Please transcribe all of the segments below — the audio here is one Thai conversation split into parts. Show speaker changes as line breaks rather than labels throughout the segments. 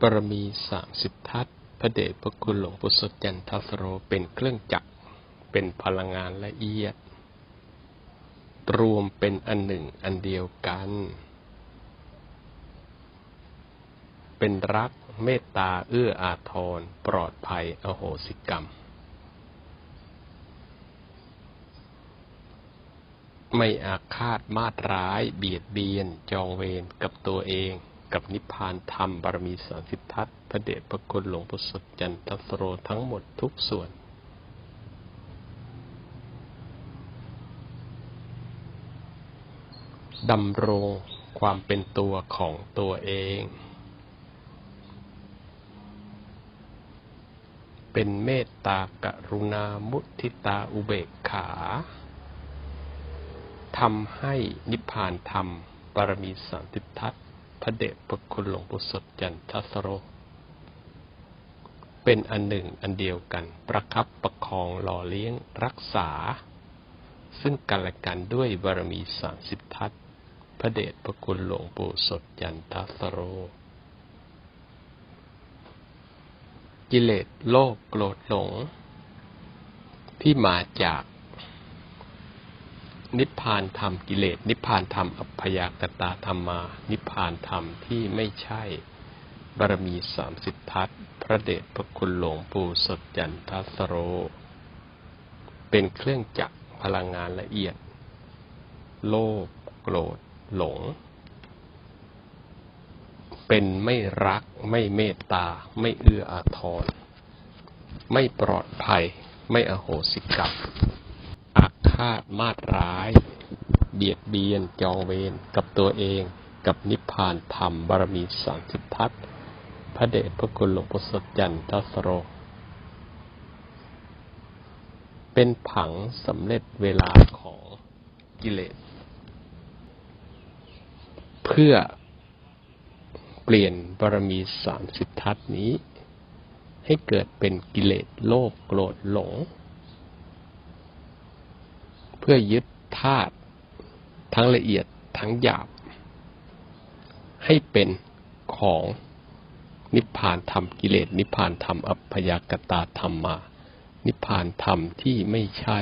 บารมีสามสิบทัศพระเดชพระคุณหลวงปู่สดจันทสโรเป็นเครื่องจักร เป็นพลังงานละเอียด รวมเป็นอันหนึ่งอันเดียวกัน เป็นรักเมตตาเอื้ออาทร ปลอดภัยอโหสิกรรม ไม่อาฆาตมาตร้ายเบียดเบียนจองเวรกับตัวเอง กับนิพพานธรรมบารมีสามสิบทัศพระเดชพระคุณหลวงปู่สดจันทสโรทั้งหมดทุกส่วนดำรงความเป็นตัวของตัวเอง เป็นเมตตากรุณามุทิตาอุเบกขาทำให้นิพพานธรรมบารมีสามสิทัศน ระเดชพระคุณหลวงปู่สดจันทสโร เป็นอันหนึ่งอันเดียวกันประคับประคองหล่อเลี้ยงรักษา ซึ่งกันและกันด้วยบารมีสามสิบทัศพระเดชพระคุณหลวงปู่สดจันทสโร กิเลสโลภโกรธหลง ที่มาจาก นิพพานธรรมกิเลส นิพพานธรรมอัพยากตาธรรมา นิพพานธรรมที่ไม่ใช่บารมีสามสิบทัศพระเดชพระคุณหลวงปู่สดจันทัสโร เป็นเครื่องจักรพลังงานละเอียด โลภโกรธหลง เป็นไม่รักไม่เมตตา ไม่เอื้ออาทร ไม่ปลอดภัย ไม่อโหสิกรรม ฆาตมาตร้าย เบียดเบียนจองเวรกับตัวเองกับนิพพานธรรมบารมีสามสิบทัศน์พระเดชพระคุณหลวงปู่สดจันทสโร เป็นผังสำเร็จเวลาของกิเลส เพื่อเปลี่ยนบารมีสามสิบทัศน์นี้ ให้เกิดเป็นกิเลสโลภโกรธหลง พื่อยึดธาตุทั้งละเอียดทั้งหยาบ ให้เป็นของนิพพานธรรมกิเลส นิพพานธรรมอัพยากตาธรรมมา นิพพานธรรมที่ไม่ใช่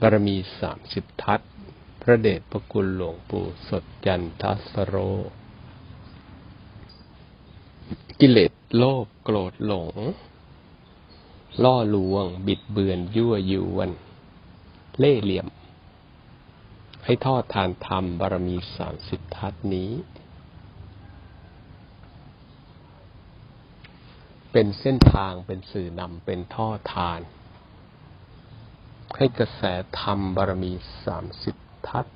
บารมีสามสิบทัศพระเดชพระคุณหลวงปู่สดจันทสโร กิเลสโลภโกรธหลง ล่อลวงบิดเบือนยั่วยวน เล่เหลี่ยม ให้ทอดทานธรรมบารมีสามสิบทัศน์นี้ เป็นเส้นทางเป็นสื่อนำเป็นท่อทาน ให้กระแสธรรมบารมีสามสิบทัศ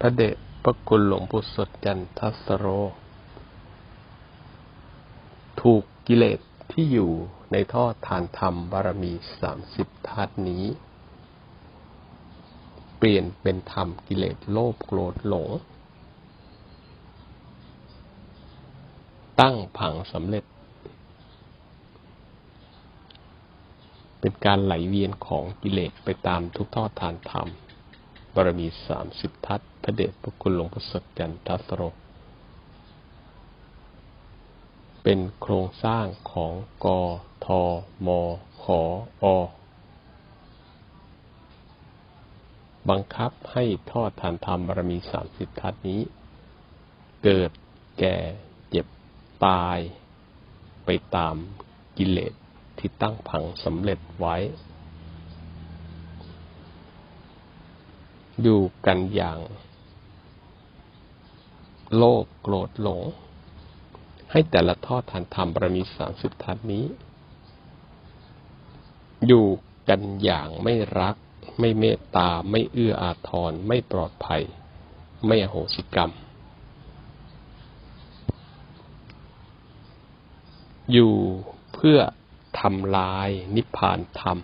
พระเดชพระคุณหลวงปู่สดจันทสโร ถูกกิเลส ที่อยู่ในท่อทานธรรมบารมีสามสิบทัศน์นี้ เปลี่ยนเป็นธรรมกิเลสโลภโกรธหลง ตั้งผังสำเร็จ เป็นการไหลเวียนของกิเลสไปตามทุกท่อทานธรรมบารมีสามสิบทัศพระเดชพระคุณหลวงพ่อสดจันทสโร เป็นโครงสร้างของกทมขออบังคับให้ทอดทานธรรมบารมีสามสิบทัศน์นี้ เกิดแก่เจ็บตาย ไปตามกิเลสที่ตั้งผังสำเร็จไว้ อยู่กันอย่าง โลภโกรธหลง ให้แต่ละทอดทานธรรมบารมีสามสิบทัศน์นี้ อยู่กันอย่างไม่รัก ไม่เมตตา ไม่เอื้ออาทร ไม่ปลอดภัย ไม่อโหสิกรรม อยู่เพื่อทำลายนิพพานธรรม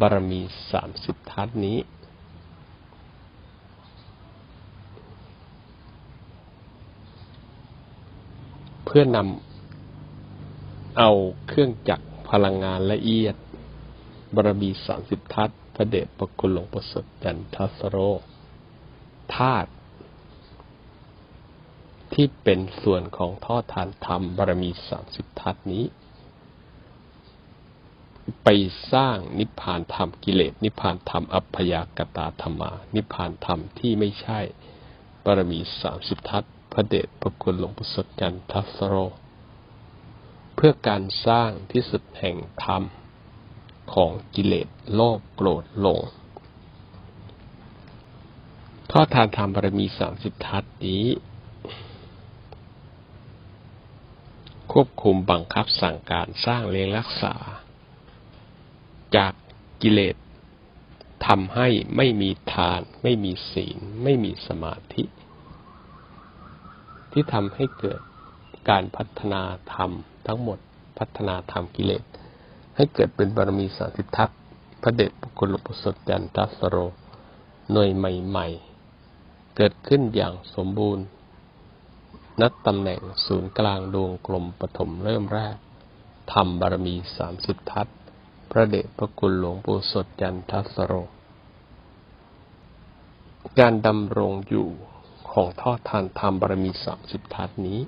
บารมีสามสิบทัศน์นี้ เพื่อนำเอาเครื่องจักรพลังงานละเอียด บารมีสามสิบทัศพระเดชพระคุณหลวงประสริฐจันทสโรธาตุที่เป็นส่วนของท่อทานธรรมบารมีสามสิบทัศนี้ ไปสร้างนิพพานธรรมกิเลส นิพพานธรรมอัพยากตาธรรมา นิพพานธรรมที่ไม่ใช่บารมีสามสิบทัศ พระเดชพระคุณหลวงปู่สดจันทัสโร เพื่อการสร้างที่สุดแห่งธรรม ของกิเลสโลภโกรธหลงทอทานธรรมบารมีสามสิบทัศนี้ ควบคุมบังคับสั่งการสร้างเลี้ยงรักษา จากกิเลสทำให้ไม่มีทาน ไม่มีศีล ไม่มีสมาธิ ที่ทำให้เกิดการพัฒนาธรรม ทั้งหมดพัฒนาธรรมกิเลส ให้เกิดเป็นบารมีสาสิทธัตพระเดชพระคุณหลวงปู่สดจันทัสโรหน่วยใหม่ ๆ เกิดขึ้นอย่างสมบูรณ์นัดตำแหน่งศูนย์กลางดวงกลมปฐมเริ่มแรกทำบารมีสามสิบทัศพระเดชพระคุณหลวงปู่สดจันทัสโร การดำรงอยู่ ของทอดทานธรรมบารมีสามสิบทัศนี้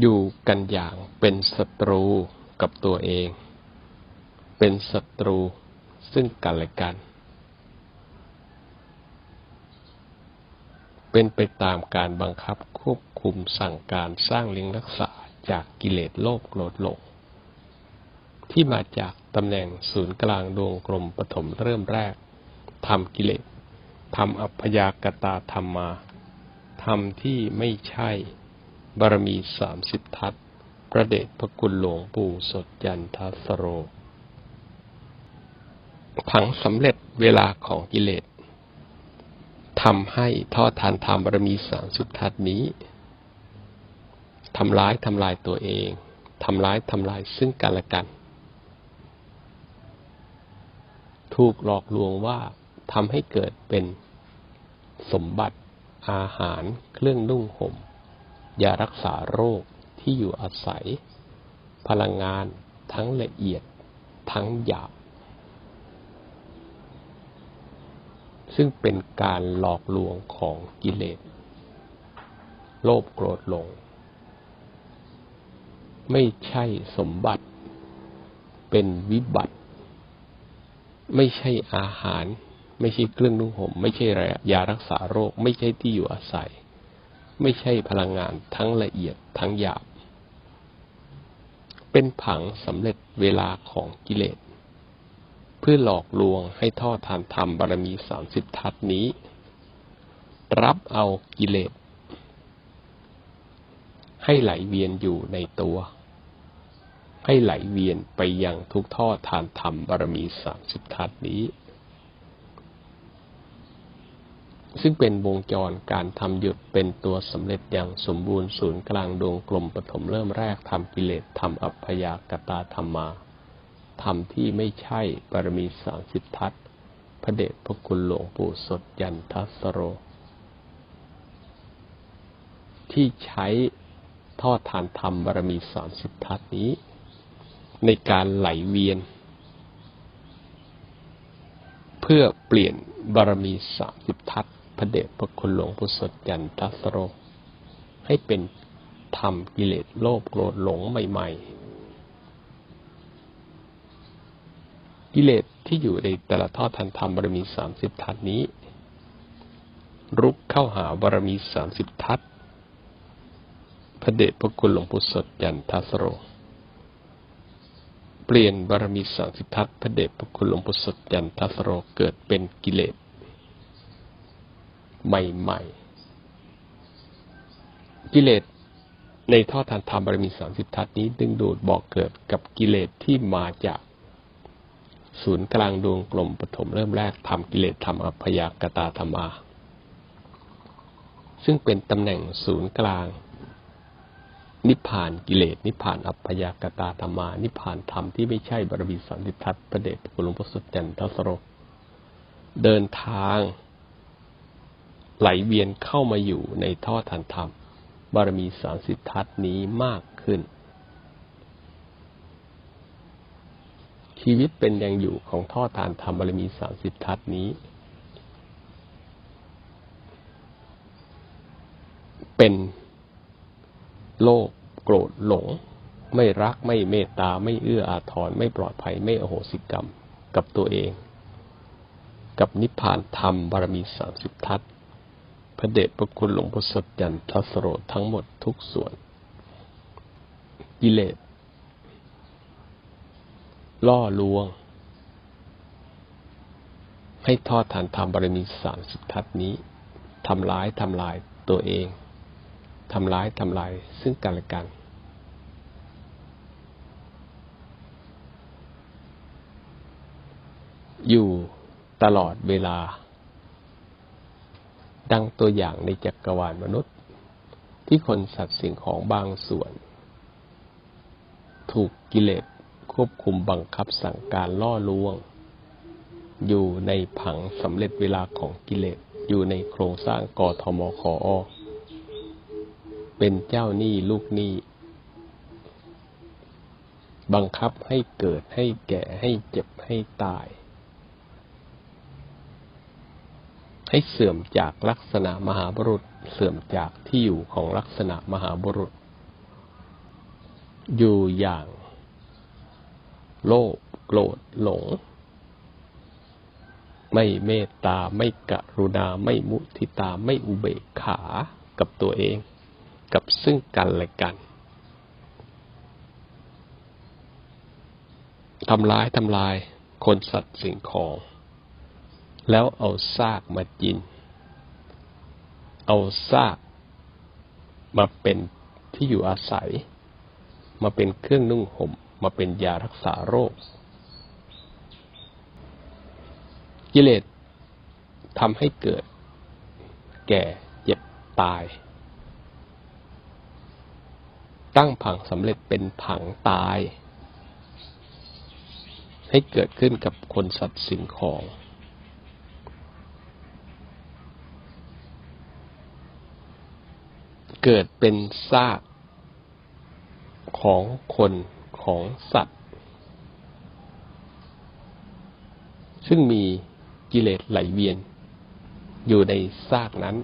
อยู่กันอย่างเป็นศัตรูกับตัวเอง เป็นศัตรูซึ่งกันและกัน เป็นไปตามการบังคับควบคุมสั่งการสร้างเลี้ยงรักษาจากกิเลสโลภโกรธหลงที่มาจากตำแหน่งศูนย์กลางดวงกลมปฐมเริ่มแรกทำกิเลส ทำอัพยากตาธรรมาทำที่ไม่ใช่ บารมีสามสิบทัศพระเดชพระคุณหลวงปู่สดยันทัสโร ผังสำเร็จเวลาของกิเลสทำให้ทอดทานธรรมบารมีสามสิบทัศนี้ทำร้ายทำลายตัวเองทำร้ายทำลายซึ่งกันและกัน ถูกหลอกลวงว่า ทำให้เกิดเป็นสมบัติอาหารเครื่องนุ่งห่มยารักษาโรคที่อยู่อาศัย พลังงานทั้งละเอียดทั้งหยาบซึ่งเป็นการหลอกลวงของกิเลส โลภโกรธหลง ไม่ใช่สมบัติ เป็นวิบัติ ไม่ใช่อาหาร ไม่ใช่เครื่องนุ่งห่มไม่ใช่ยารักษาโรค ไม่ใช่ที่อยู่อาศัย ไม่ใช่พลังงานทั้งละเอียดทั้งหยาบ เป็นผังสำเร็จเวลาของกิเลส เพื่อหลอกลวงให้ท่อทานธรรมบารมีสามสิบทัศนี้ รับเอากิเลส ให้ไหลเวียนอยู่ในตัวให้ไหลเวียนไปยังทุกท่อทานธรรมบารมีสามสิบทัศนี้ ซึ่งเป็นวงจรการทำหยุดเป็นตัวสำเร็จอย่างสมบูรณ์ศูนย์กลางดวงกลมปฐมเริ่มแรกทำกิเลสทำอัพยากตาธรรมาทำที่ไม่ใช่บารมีสามสิบทัศพระเดชพระคุณหลวงปู่สดยันทัสโร ที่ใช้ทอดทานธรรมบารมีสามสิบทัศนี้ ในการไหลเวียน เพื่อเปลี่ยนบารมีสามสิบทัศ พระเดชพระคุณหลวงปู่สดยันทัสโรให้เป็นธรรมกิเลสโลภโกรธหลงใหม่ ๆ กิเลสที่อยู่ในแต่ละท่อทันธรรมบารมีสามสิบทัศนี้ รุกเข้าหาบารมีสามสิบทัศพระเดชพระคุณหลวงปู่สดยันทัสโร เปลี่ยนบารมีสามสิบทัศพระเดชพระคุณหลวงปู่สดยันทัสโรเกิดเป็นกิเลส ใหม่ๆ กิเลสในท่อทานธรรมบารมีสามสิบทัศนี้ ดึงดูดบอกเกิดกับกิเลสที่มาจากศูนย์กลางดวงกลมปฐมเริ่มแรกทำกิเลสทำอัพยากตาธรรมา ซึ่งเป็นตำแหน่งศูนย์กลาง นิพพานกิเลสนิพพานอัพยากตาธรรมา นิพพานธรรมที่ไม่ใช่บารมีสามสิทัศพระเดชพระคุณหลวงพ่อสุดจันทสโรเดินทาง ไหลเวียนเข้ามาอยู่ในท่อทันธรรม บารมีสามสิบทัศนี้มากขึ้น ชีวิตเป็นยังอยู่ของท่อทานธรรมบารมีสามสิบทัศนี้ เป็นโลภโกรธหลง ไม่รักไม่เมตตา ไม่เอื้ออาทร ไม่ปลอดภัย ไม่อโหสิกรรม กับตัวเอง กับนิพพานธรรมบารมีสามสิบทัศ พระเดชพระคุณหลวงพ่อสดยันทสโรทั้งหมดทุกส่วน กิเลสล่อลวง ให้ทอดฐานธรรมบารมีสามสิบทัศน์นี้ทำร้ายทำลายตัวเองทำร้ายทำลายซึ่งกันและกัน อยู่ตลอดเวลา ดังตัวอย่างในจักรวาลมนุษย์ ที่คนสัตว์สิ่งของบางส่วน ถูกกิเลสควบคุมบังคับสั่งการล่อลวง อยู่ในผังสำเร็จเวลาของกิเลสอยู่ในโครงสร้างกทมคอเป็นเจ้าหนี้ลูกหนี้บังคับให้เกิดให้แก่ให้เจ็บให้ตาย ให้เสื่อมจากลักษณะมหาบุรุษ เสื่อมจากที่อยู่ของลักษณะมหาบุรุษ อยู่อย่าง โลภโกรธหลง ไม่เมตตาไม่กรุณาไม่มุทิตาไม่อุเบกขากับตัวเอง กับซึ่งกันและกันทำร้ายทำลายคนสัตว์สิ่งของ แล้วเอาซากมากิน เอาซากมาเป็นที่อยู่อาศัย มาเป็นเครื่องนุ่งห่ม มาเป็นยารักษาโรค กิเลสทำให้เกิด แก่เจ็บตาย ตั้งผังสำเร็จเป็นผังตาย ให้เกิดขึ้นกับคนสัตว์สิ่งของ เกิดเป็นซากของคนของสัตว์ ซึ่งมีกิเลสไหลเวียน อยู่ในซากนั้น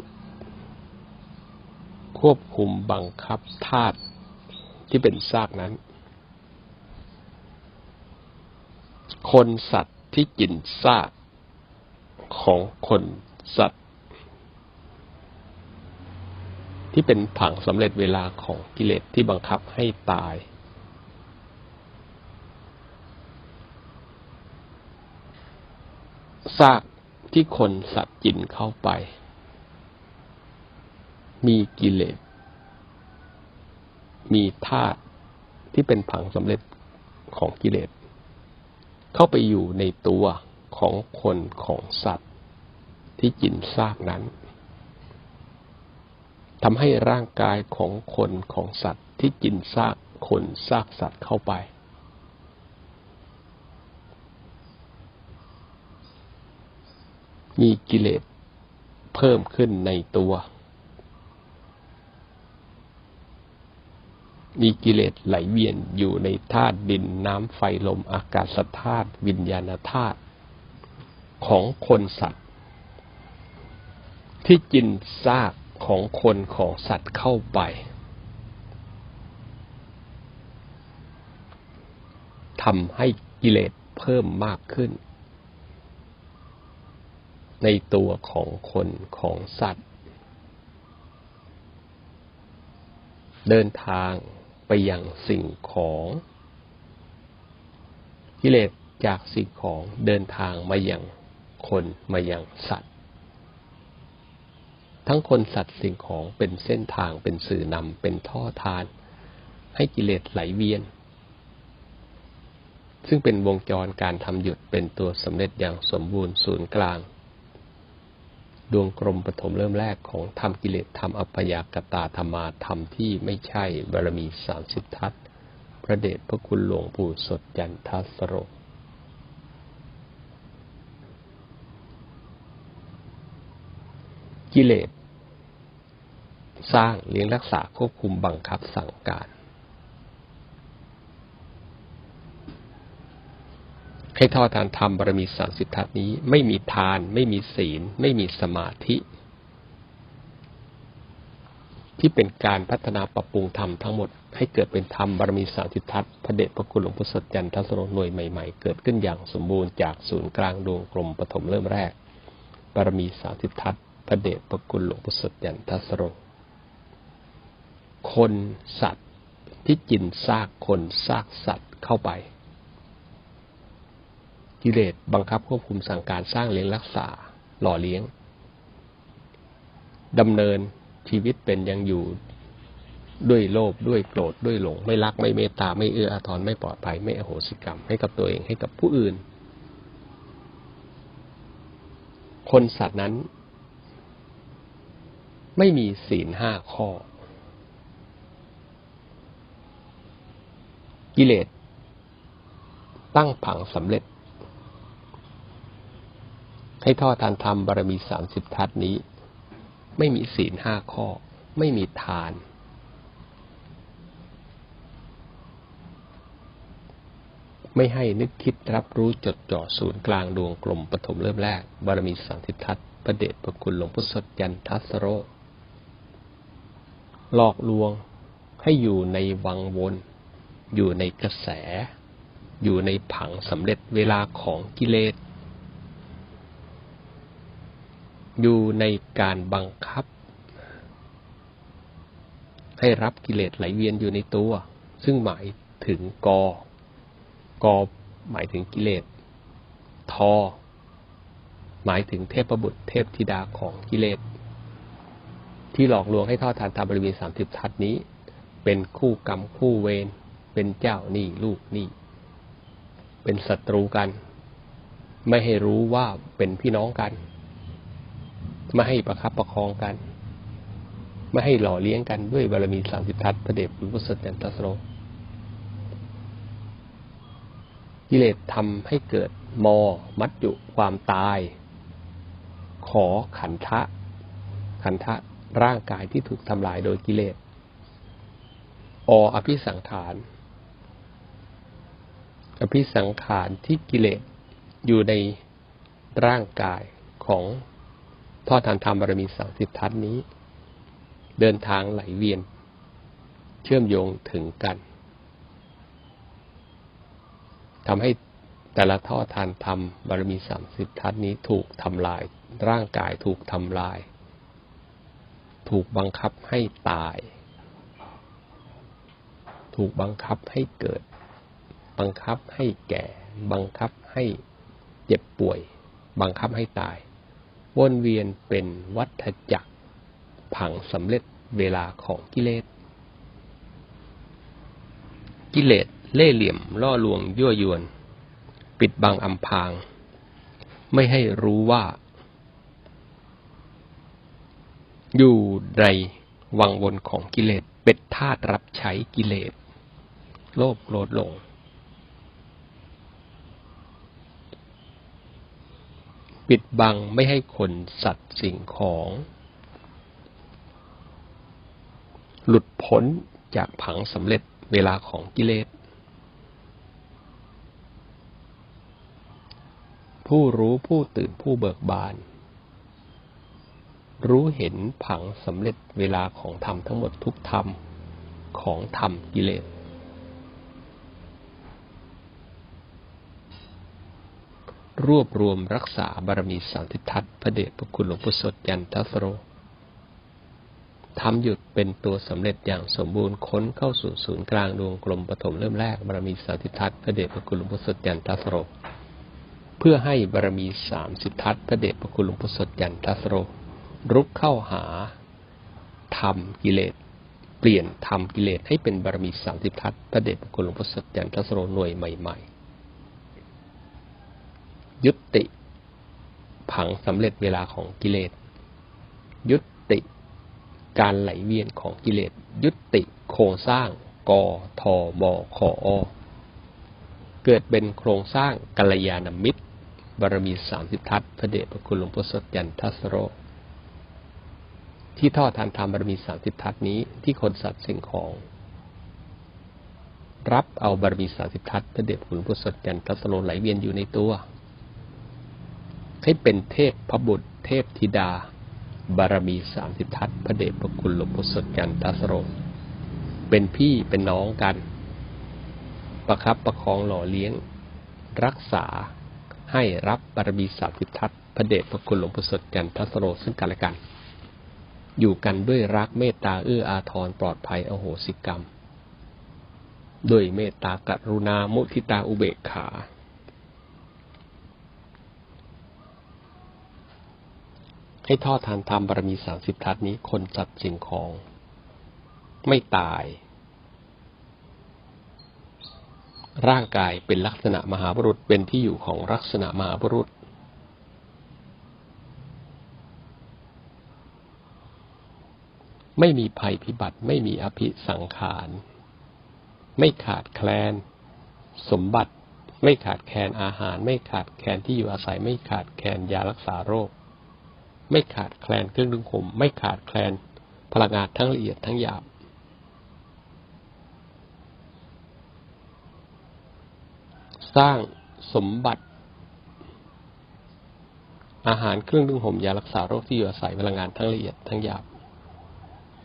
ควบคุมบังคับธาตุที่เป็นซากนั้น คนสัตว์ที่กินซากของคนสัตว์ ที่เป็นผังสำเร็จเวลาของกิเลสที่บังคับให้ตาย ซากที่คนสัตว์กินเข้าไป มีกิเลส มีธาตุที่เป็นผังสำเร็จของกิเลส เข้าไปอยู่ในตัวของคนของสัตว์ที่กินซากนั้น ทำให้ร่างกายของคนของสัตว์ที่กินซากคนซากสัตว์เข้าไป มีกิเลสเพิ่มขึ้นในตัว มีกิเลสไหลเวียนอยู่ในธาตุดินน้ำไฟลมอากาศธาตุวิญญาณธาตุของคนสัตว์ ที่กินซาก ของคนของสัตว์เข้าไป ทำให้กิเลสเพิ่มมากขึ้น ในตัวของคนของสัตว์ เดินทางไปยังสิ่งของ กิเลสจากสิ่งของเดินทางมาอย่างคนมาอย่างสัตว์ ทั้งคนสัตว์สิ่งของเป็นเส้นทางเป็นสื่อนำเป็นท่อทาน ให้กิเลสไหลเวียน ซึ่งเป็นวงจรการทำหยุดเป็นตัวสำเร็จอย่างสมบูรณ์ศูนย์กลาง ดวงกลมปฐมเริ่มแรกของธรรมกิเลสธรรมอัปยากตาธรรมาธรรมที่ไม่ใช่บารมีสามสิบทัศพระเดชพระคุณหลวงปู่สดยันทัสโรกิเลส สร้างเลี้ยงรักษาควบคุมบังคับสั่งการ ให้ทอดทานธรรมบารมีสามสิบทัศนี้ ไม่มีทาน ไม่มีศีล ไม่มีสมาธิ ที่เป็นการพัฒนาปรับปรุงธรรมทั้งหมด ให้เกิดเป็นธรรมบารมีสามสิททัศพระเดชพระคุณหลวงพ่อสดจันทสโรหน่วยใหม่ๆ เกิดขึ้นอย่างสมบูรณ์จากศูนย์กลางดวงกลมปฐมเริ่มแรกบารมีสามสิททัศพระเดชพระคุณหลวงพ่อสดจันทสโร คนสัตว์ที่กินซากคนซากสัตว์เข้าไป กิเลสบังคับควบคุมสั่งการสร้างเลี้ยงรักษาหล่อเลี้ยงดำเนินชีวิตเป็นยังอยู่ด้วยโลภด้วยโกรธด้วยหลง ไม่รักไม่เมตตา ไม่เอื้ออาทรไม่ปลอดภัย ไม่อโหสิกรรม ให้กับตัวเองให้กับผู้อื่น คนสัตว์นั้น ไม่มีศีลห้าข้อ กิเลส ตั้งผังสำเร็จ ให้ท่อทานธรรมบารมีสามสิบทัศนี้ ไม่มีศีลห้าข้อ ไม่มีทาน ไม่ให้นึกคิดรับรู้จดจ่อศูนย์กลางดวงกลมปฐมเริ่มแรก บารมีสังทิบทัศประเดชประคุณหลวงพุทธสดยันทัสโรหลอกลวงให้อยู่ในวังวน อยู่ในกระแส อยู่ในผังสำเร็จเวลาของกิเลส อยู่ในการบังคับ ให้รับกิเลสไหลเวียนอยู่ในตัว ซึ่งหมายถึงกอกอหมายถึงกิเลส ทอ หมายถึงเทพบุตรเทพธิดาของกิเลส ที่หลอกลวงให้ทอดทานตามบริเวณสามสิบทัศนี้ เป็นคู่กรรมคู่เวร เป็นเจ้านี่ลูกนี่เป็นศัตรูกัน ไม่ให้รู้ว่าเป็นพี่น้องกัน ไม่ให้ประคับประคองกัน ไม่ให้หล่อเลี้ยงกันด้วยบารมีสามสิบทัศพระเดชพระพุทธเจ้าตัสโรกิเลสทำให้เกิดมอ มัจจุความตาย ขอขันทะ ขันทะร่างกายที่ถูกทำลายโดยกิเลส ออภิสังขาร อภิสังขารที่กิเลสอยู่ในร่างกายของทอทานธรรมบารมีสามสิบทัศนี้ เดินทางไหลเวียน เชื่อมโยงถึงกันทำให้แต่ละท่อทานธรรมบารมีสามสิบทัศนี้ถูกทำลาย ร่างกายถูกทำลาย ถูกบังคับให้ตาย ถูกบังคับให้เกิด บังคับให้แก่ บังคับให้เจ็บป่วย บังคับให้ตาย วนเวียนเป็นวัฏจักร ผังสำเร็จเวลาของกิเลส กิเลสเล่เหลี่ยมล่อลวงยั่วยวน ปิดบังอำพาง ไม่ให้รู้ว่า อยู่ในวังวนของกิเลส เป็นธาตุรับใช้กิเลส โลภโกรธหลง ปิดบังไม่ให้คนสัตว์สิ่งของ หลุดพ้นจากผังสำเร็จเวลาของกิเลส ผู้รู้ผู้ตื่นผู้เบิกบาน รู้เห็นผังสำเร็จเวลาของธรรมทั้งหมดทุกธรรม ของธรรมกิเลส รวบรวมรักษาบารมีสันติทัศน์พระเดชพระคุณหลวงพุทธสดยันทัสโรทำหยุดเป็นตัวสำเร็จอย่างสมบูรณ์ค้นเข้าสู่ศูนย์กลางดวงกลมปฐมเริ่มแรกบารมีสันติทัศน์พระเดชพระคุณหลวงพุทธสดยันทัสโรเพื่อให้บารมีสามสิทัศน์พระเดชพระคุณหลวงพุทธสดยันทัสโรรุกเข้าหาทำกิเลส เปลี่ยนทำกิเลสให้เป็นบารมีสามสิทัศน์พระเดชพระคุณหลวงพุทธสดยันทัสโรหน่วยใหม่ ๆ ยุติ ผังสำเร็จเวลาของกิเลส ยุติ การไหลเวียนของกิเลส ยุติโครงสร้างกอทอบอคอเกิดเป็นโครงสร้างกัลยาณมิตร บารมีสามสิบทัศพระเดชพระคุณหลวงพ่อสดยันทัสโร ที่ทอดทานธรรมบารมีสามสิบทัศนี้ที่คนสัตว์สิ่งของ รับเอาบารมีสามสิบทัศพระเดชพระคุณหลวงพ่อสดยันทัสโรไหลเวียนอยู่ในตัว ให้เป็นเทพพระบุตร เทพธิดา บารมีสามสิบทัศพระเดชพระคุณหลวงปู่สดยันทัสโรเป็นพี่เป็นน้องกัน ประครับประคองหล่อเลี้ยง รักษาให้รับบารมีสามสิบทัศพระเดชพระคุณหลวงปู่สดยันทัสโรซึ่งกันและกัน อยู่กันด้วยรักเมตตาเอื้ออาทรปลอดภัยอโหสิกรรม ด้วยเมตตากรุณามุทิตาอุเบกขา ให้ทอดทานธรรมบารมีสามสิบทัศน์นี้คนสัตว์สิ่งของ ไม่ตาย ร่างกายเป็นลักษณะมหาบุรุษเป็นที่อยู่ของลักษณะมหาบุรุษ ไม่มีภัยพิบัติไม่มีอภิสังขาร ไม่ขาดแคลน สมบัติ ไม่ขาดแคลนอาหาร ไม่ขาดแคลนที่อยู่อาศัยไม่ขาดแคลนยารักษาโรค ไม่ขาดแคลนเครื่องดึงห่มไม่ขาดแคลนพลังงานทั้งละเอียดทั้งหยาบ สร้างสมบัติ อาหารเครื่องดึงห่มยารักษาโรคที่อยู่อาศัยพลังงานทั้งละเอียดทั้งหยาบ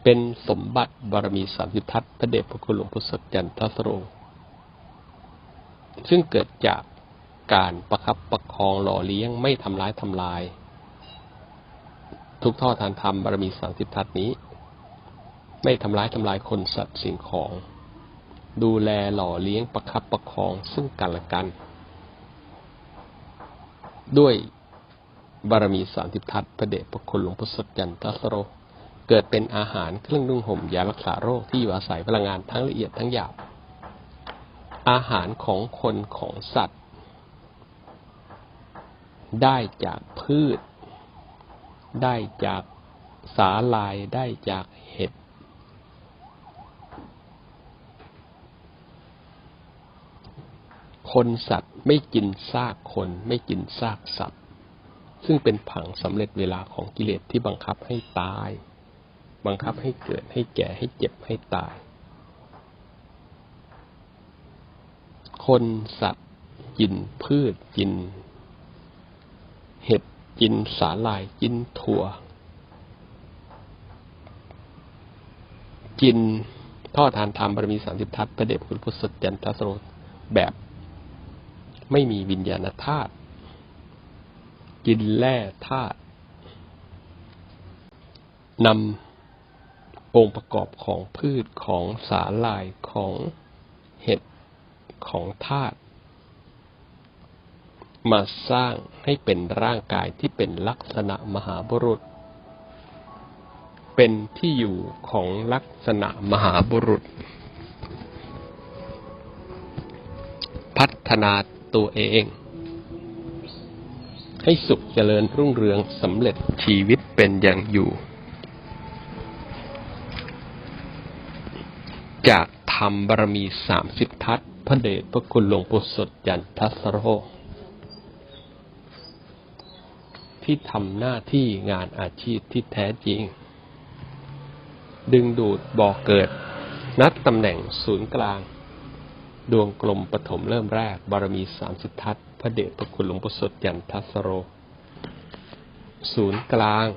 เป็นสมบัติบารมีสามสิบทัศพระเดชพระคุณหลวงพุทธสดจันทสโร ซึ่งเกิดจากการประคับประคองหล่อเลี้ยงไม่ทำร้ายทำลาย ทุกท่อทานธรรมบารมีสามสิบทัศน์นี้ ไม่ทำร้ายทำลายคนสัตว์สิ่งของ ดูแลหล่อเลี้ยงประคับประคองซึ่งกันและกัน ด้วยบารมีสามสิบทัศน์พระเดชพระคุณหลวงพุทธสดจันทสโร เกิดเป็นอาหารเครื่องนุ่งห่มยารักษาโรคที่อยู่อาศัยพลังงานทั้งละเอียดทั้งหยาบอาหารของคนของสัตว์ ได้จากพืช ได้จากสาลายได้จากเห็ด คนสัตว์ไม่กินซากคนไม่กินซากสัตว์ ซึ่งเป็นผังสำเร็จเวลาของกิเลสที่บังคับให้ตาย บังคับให้เกิดให้แก่ให้เจ็บให้ตาย คนสัตว์กินพืชกิน เห็ด กินสาลาย กินถั่ว กินทอดทานธรรมบารมีสามสิบทัศพระเดชคุณพุทธสดจันทสโรแบบไม่มีวิญญาณธาตุกินแร่ธาตุนำองค์ประกอบของพืชของสาลายของเห็ดของธาตุ มาสร้างให้เป็นร่างกายที่เป็นลักษณะมหาบุรุษ เป็นที่อยู่ของลักษณะมหาบุรุษ พัฒนาตัวเอง ให้สุขเจริญรุ่งเรืองสำเร็จชีวิตเป็นอย่างอยู่ จากธรรมบารมีสามสิบทัศพระเดชพระคุณหลวงปู่สดยันทัสโร ที่ทำหน้าที่งานอาชีพที่แท้จริง ดึงดูดบ่อเกิด นัดตำแหน่งศูนย์กลาง ดวงกลมปฐมเริ่มแรก บารมีสามสิบทัศพระเดชพระคุณหลวงปู่สดยันทัสโร ศูนย์กลาง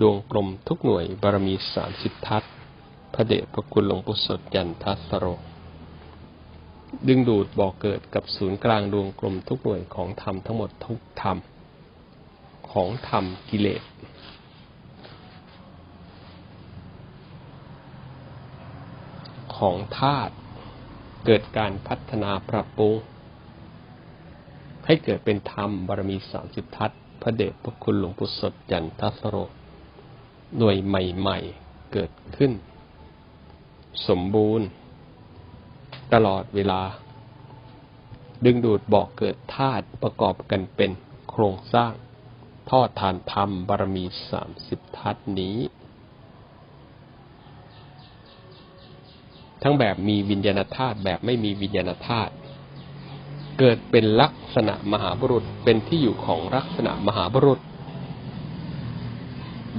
ดวงกลมทุกหน่วยบารมีสามสิบทัศพระเดชพระคุณหลวงปู่สดยันทัสโรดึงดูดบ่อเกิดกับศูนย์กลางดวงกลมทุกหน่วยของธรรมทั้งหมดทุกธรรม ของธรรมกิเลส ของธาตุเกิดการพัฒนาปรับปรุง ให้เกิดเป็นธรรมบารมีสามสิบทัศพระเดชพระคุณหลวงปู่สดยันทัสโรหน่วยใหม่ๆเกิดขึ้น สมบูรณ์ ตลอดเวลา ดึงดูดบอกเกิดธาตุประกอบกันเป็นโครงสร้าง อดทานธรรมบารมีสามสิบทัศน์นี้ ทั้งแบบมีวิญญาณธาตุแบบไม่มีวิญญาณธาตุเกิดเป็นลักษณะมหาบุรุษเป็นที่อยู่ของลักษณะมหาบุรุษ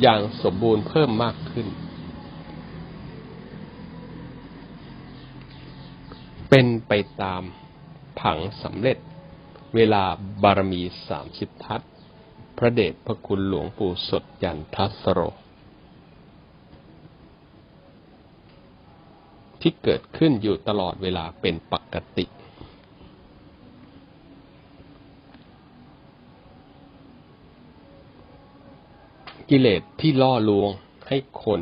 อย่างสมบูรณ์เพิ่มมากขึ้น เป็นไปตามผังสำเร็จเวลาบารมีสามสิบทัศน์ ระระเดชพระคุณหลวงปู่สดยันทัสโร ที่เกิดขึ้นอยู่ตลอดเวลาเป็นปกติ กิเลสที่ล่อลวงให้คน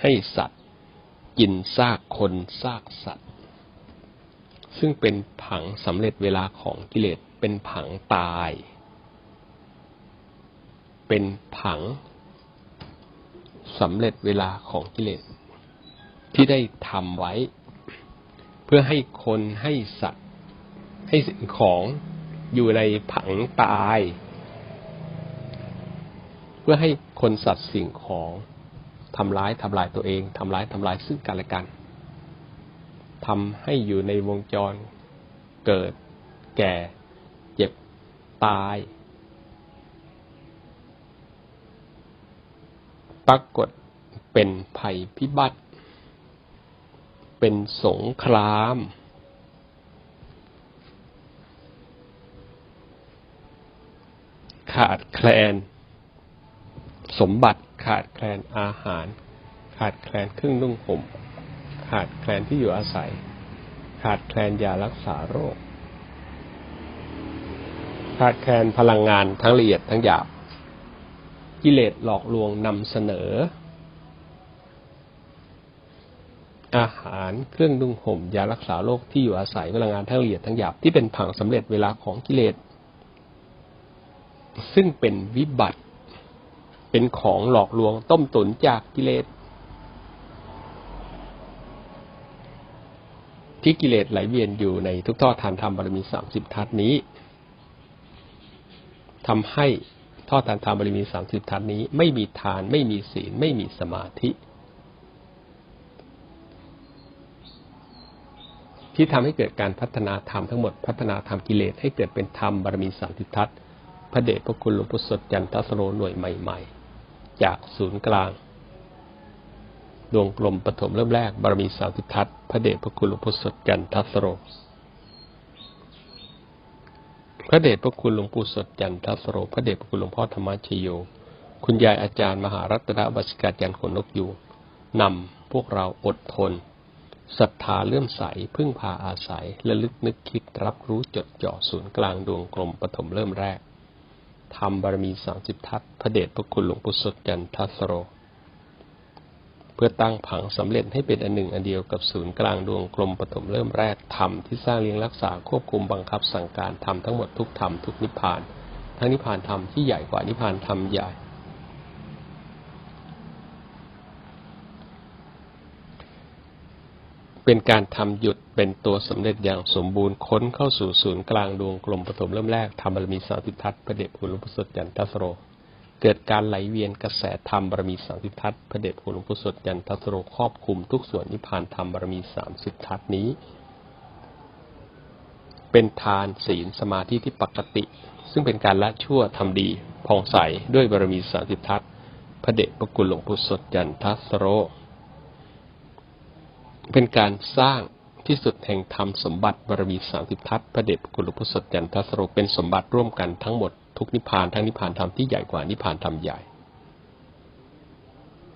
ให้สัตว์ กินซากคนซากสัตว์ ซึ่งเป็นผังสำเร็จเวลาของกิเลสเป็นผังตาย เป็นผังสำเร็จเวลาของกิเลส ที่ได้ทำไว้ เพื่อให้คนให้สัตว์ ให้สิ่งของอยู่ในผังตาย เพื่อให้คนสัตว์สิ่งของทำร้ายทำลายตัวเองทำร้ายทำลายซึ่งกันและกันทำให้อยู่ในวงจรเกิด แก่ เจ็บตาย ปรากฏเป็นภัยพิบัติ เป็นสงคราม ขาดแคลน สมบัติขาดแคลนอาหาร ขาดแคลนเครื่องนุ่งห่มขาดแคลนที่อยู่อาศัย ขาดแคลนยารักษาโรค ขาดแคลนพลังงานทั้งละเอียดทั้งหยาบ กิเลสหลอกลวงนำเสนอ อาหารเครื่องนุ่งห่มยารักษาโรคที่อยู่อาศัยพลังงานทั้งละเอียดทั้งหยาบที่เป็นผังสำเร็จเวลาของกิเลสซึ่งเป็นวิบัติ เป็นของหลอกลวงต้มตุนจากกิเลสที่กิเลสไหลเวียนอยู่ในทุกท่อทานธรรมบารมีสามสิบทัศนี้ทำให้ ท่อทานธรรมบารมีสามสิบทัศนี้ ไม่มีทาน ไม่มีศีล ไม่มีสมาธิ ที่ทำให้เกิดการพัฒนาธรรมทั้งหมดพัฒนาธรรมกิเลสให้เกิดเป็นธรรมบารมีสามสิบทัศพระเดชพระคุณหลวงปู่สดจันทสโรหน่วยใหม่ ๆ จากศูนย์กลางดวงกลมปฐมเริ่มแรกบารมีสามสิบทัศพระเดชพระคุณหลวงปู่สดจันทสโร พระเดชพระคุณหลวงปู่สดจันทสโร พระเดชพระคุณหลวงพ่อธรรมชโย คุณยายอาจารย์มหารัตนบัชกาจันทร์ขนนกยูงนำพวกเราอดทนศรัทธาเลื่อมใสพึ่งพาอาศัยและลึกนึกคิดรับรู้จดจ่อศูนย์กลางดวงกลมปฐมเริ่มแรกทำบารมีสามสิบทัศพระเดชพระคุณหลวงปู่สดจันทสโร เพื่อตั้งผังสำเร็จให้เป็นอันหนึ่งอันเดียวกับศูนย์กลางดวงกลมปฐมเริ่มแรกธรรมที่สร้างเลี้ยงรักษาควบคุมบังคับสั่งการทำทั้งหมดทุกธรรมทุกนิพพาน ทั้งนิพพานธรรมที่ใหญ่กว่านิพพานธรรมใหญ่ เป็นการทำหยุดเป็นตัวสำเร็จอย่างสมบูรณ์ค้นเข้าสู่ศูนย์กลางดวงกลมปฐมเริ่มแรกทำบารมีสามสิทัศพระเดชคุณหลวงปู่สดจันทสโร เกิดการไหลเวียนกระแสธรรมบารมีสามสิบทัศพระเดชคุณหลวงปู่สดจันทสโรครอบคลุมทุกส่วนนิพพานธรรมบารมีสามสิบทัศนี้ เป็นทานศีลสมาธิที่ปกติ ซึ่งเป็นการละชั่วทำดีผ่องใสด้วยบารมีสามสิบทัศพระเดชพระคุณหลวงปู่สดจันทสโร เป็นการสร้างที่สุดแห่งธรรมสมบัติบารมีสามสิบทัศพระเดชพระคุณหลวงปู่สดจันทสโรเป็นสมบัติร่วมกันทั้งหมด ทุกนิพพานทั้งนิพพานธรรมที่ใหญ่กว่านิพพานธรรมใหญ่